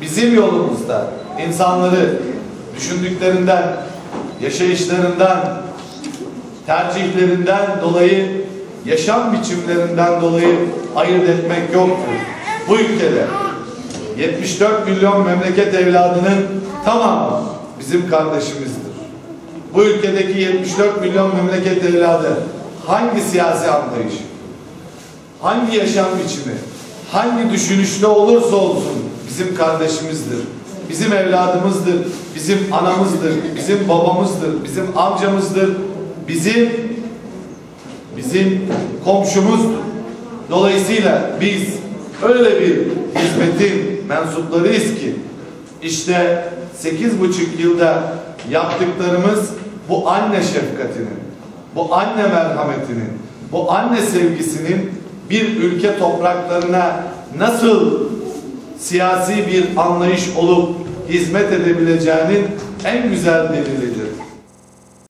bizim yolumuzda insanları düşündüklerinden, yaşayışlarından, tercihlerinden dolayı, yaşam biçimlerinden dolayı ayırt etmek yoktur. Bu ülkede 74 milyon memleket evladının tamamı bizim kardeşimizdir. Bu ülkedeki 74 milyon memleket evladı hangi siyasi anlayış, hangi yaşam biçimi, hangi düşünüşte olursa olsun bizim kardeşimizdir. Bizim evladımızdır, bizim anamızdır, bizim babamızdır, bizim amcamızdır, bizim bizim komşumuzdur. Dolayısıyla biz öyle bir hizmetin mensuplarıyız ki işte sekiz buçuk yılda yaptıklarımız bu anne şefkatinin, bu anne merhametinin, bu anne sevgisinin bir ülke topraklarına nasıl siyasi bir anlayış olup hizmet edebileceğinin en güzel delilidir.